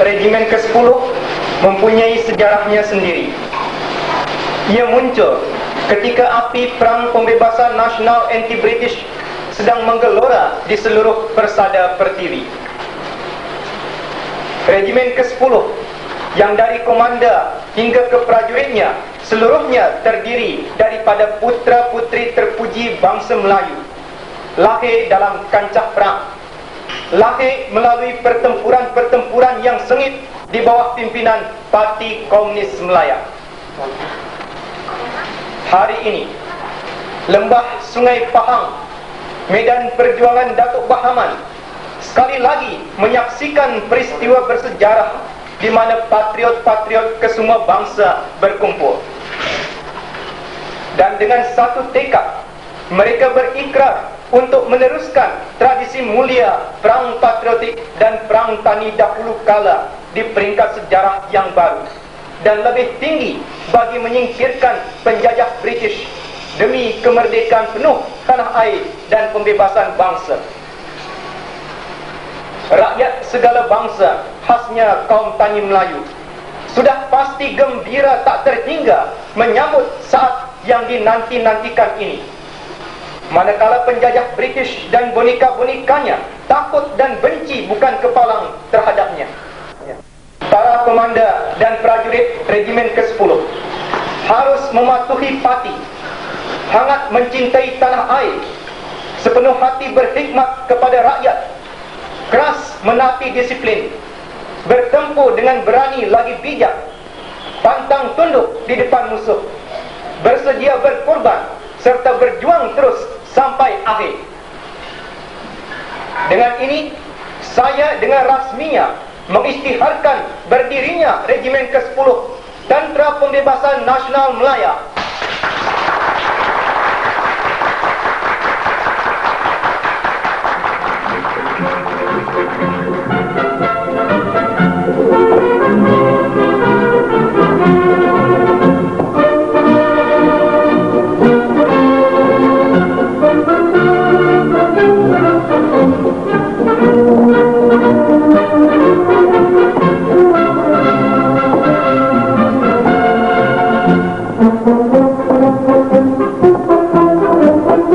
Regimen ke-10 mempunyai sejarahnya sendiri. Ia muncul ketika api Perang Pembebasan Nasional Anti-British sedang menggelora di seluruh persada pertiwi. Regimen ke-10 yang dari komanda hingga ke prajuritnya seluruhnya terdiri daripada putra-putri terpuji bangsa Melayu. Lahir dalam kancah perang. Lahir melalui pertempuran-pertempuran yang sengit di bawah pimpinan Parti Komunis Melaya. Hari ini, lembah Sungai Pahang, medan perjuangan Datuk Bahaman, sekali lagi menyaksikan peristiwa bersejarah di mana patriot-patriot kesemua bangsa berkumpul. Dan dengan satu tekad, mereka berikrar untuk meneruskan tradisi mulia perang patriotik dan perang tani dahulu kala di peringkat sejarah yang baru dan lebih tinggi bagi menyingkirkan penjajah British demi kemerdekaan penuh tanah air dan pembebasan bangsa. Rakyat segala bangsa, khasnya kaum Tani Melayu, sudah pasti gembira tak terhingga menyambut saat yang dinanti-nantikan ini. Manakala penjajah British dan boneka-bonekanya takut dan benci bukan kepalang terhadapnya. Para komanda dan prajurit regimen ke-10 harus mematuhi pati, hangat mencintai tanah air, sepenuh hati berkhidmat kepada rakyat, keras menaati disiplin, bertempur dengan berani lagi bijak, pantang tunduk di depan musuh, bersedia berkorban serta berjuang terus sampai akhir. Dengan ini, saya dengan rasminya mengisytiharkan berdirinya Regimen ke-10 Tentera Pembebasan Nasional Melaya.